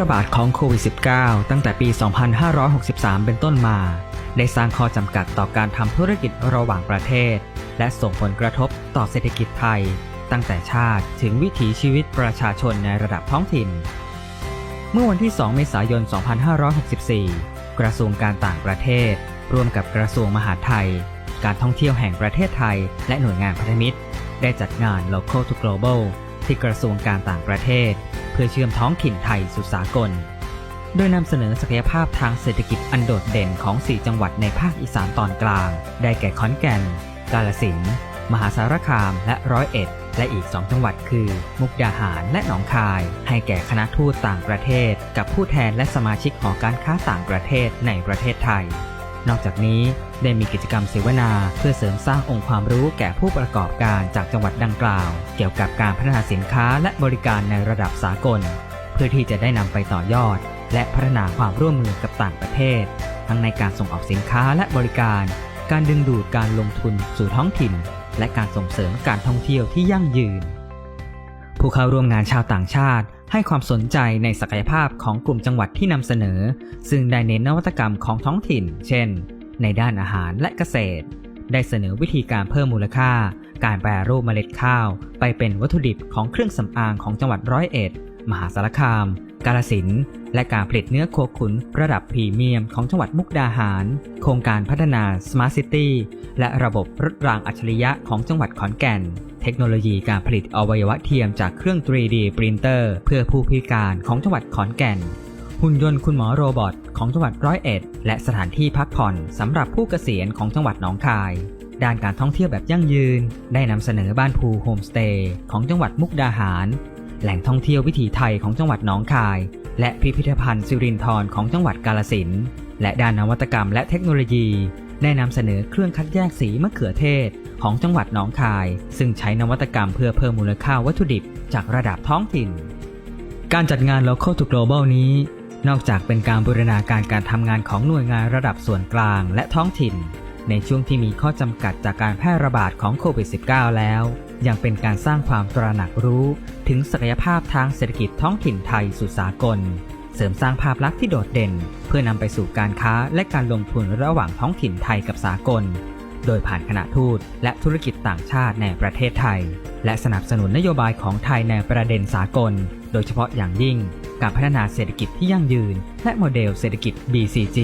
ระบาดของโควิด -19 ตั้งแต่ปี 2563 เป็นต้นมา ได้สร้างข้อจำกัดต่อการทำธุรกิจระหว่างประเทศ และส่งผลกระทบต่อเศรษฐกิจไทย ตั้งแต่ชาติถึงวิถีชีวิตประชาชนในระดับท้องถิ่น เมื่อวันที่ 2 เมษายน 2564 กระทรวงการต่างประเทศ ร่วมกับกระทรวงมหาดไทย การท่องเที่ยวแห่งประเทศไทย และหน่วยงานพันธมิตร ได้จัดงาน Local to Global ที่กระทรวงการต่างประเทศ เพื่อเชื่อมท้องถิ่นไทยสู่สากล โดยนำเสนอศักยภาพทางเศรษฐกิจอันโดดเด่นของ 4 จังหวัดในภาคอีสานตอนกลาง ได้แก่ขอนแก่น กาฬสินธุ์มหาสารคามและร้อยเอ็ด และอีก 2 จังหวัดคือ มุกดาหารและหนองคาย ให้แก่คณะทูตต่างประเทศ กับผู้แทนและสมาชิกหอการค้าต่างประเทศในประเทศไทย นอกจากนี้ได้มีกิจกรรมเสวนาเพื่อเสริมสร้างองค์ความรู้แก่ผู้ประกอบการจากจังหวัดดังกล่าว เกี่ยวกับการพัฒนาสินค้าและบริการในระดับสากล เพื่อที่จะได้นำไปต่อยอด และพัฒนาความร่วมมือกับต่างประเทศ ทั้งในการส่งออกสินค้าและบริการ การดึงดูดการลงทุนสู่ท้องถิ่น และการส่งเสริมการท่องเที่ยวที่ยั่งยืน ผู้เข้าร่วมงานชาวต่างชาติ ให้ความสนใจในศักยภาพของกลุ่มจังหวัดที่นำเสนอ ซึ่งได้เน้นนวัตกรรมของท้องถิ่น เช่น ในด้านอาหารและเกษตร ได้เสนอวิธีการเพิ่มมูลค่า การแปรรูปเมล็ดข้าว ไปเป็นวัตถุดิบของเครื่องสำอางของจังหวัดร้อยเอ็ด มหาสารคาม กาฬสินและการผลิตเนื้อโคขุนระดับพรีเมียมของจังหวัดมุกดาหาร โครงการพัฒนา Smart City และระบบรถรางอัจฉริยะของจังหวัดขอนแก่น ทคโนโลยีการผลิตอวัยวะเทียมจากเครื่อง 3D ปรินเตอร์เพื่อผู้พิการของจังหวัดขอนแก่น หุ่นยนต์คุณหมอโรบอทของจังหวัดร้อยเอ็ด และสถานที่พักผ่อนสำหรับผู้เกษียณของจังหวัดหนองคาย ด้านการท่องเที่ยวแบบยั่งยืน ได้นำเสนอบ้านภูโฮมสเตย์ของจังหวัดมุกดาหาร แหล่งท่องเที่ยววิถีไทยของจังหวัดหนองคาย และพิพิธภัณฑ์สิรินธรของจังหวัดกาลสินและด้านนวัตกรรมและเทคโนโลยี ได้นำเสนอเครื่องคัดแยกสีมะเขือเทศ ของจังหวัดหนองคาย ซึ่งใช้นวัตกรรมเพื่อเพิ่มมูลค่าวัตถุดิบจากระดับท้องถิ่น การจัดงาน Local to Global นี้ นอกจากเป็นการบูรณาการการทำงานของหน่วยงานระดับส่วนกลางและท้องถิ่น ในช่วงที่มีข้อจำกัดจากการแพร่ระบาดของโควิด -19 แล้ว ยังเป็นการสร้างความตระหนักรู้ ถึงศักยภาพทางเศรษฐกิจท้องถิ่นไทยสู่สากลเสริมสร้างภาพลักษณ์ที่โดดเด่น เพื่อนำไปสู่การค้าและการลงทุนระหว่างท้องถิ่นไทยกับสากล โดยผ่านคณะทูตและธุรกิจต่างชาติในประเทศไทย และสนับสนุนนโยบายของไทยในประเด็นสากล โดยเฉพาะอย่างยิ่ง การพัฒนาเศรษฐกิจที่ยั่งยืน และโมเดลเศรษฐกิจ BCG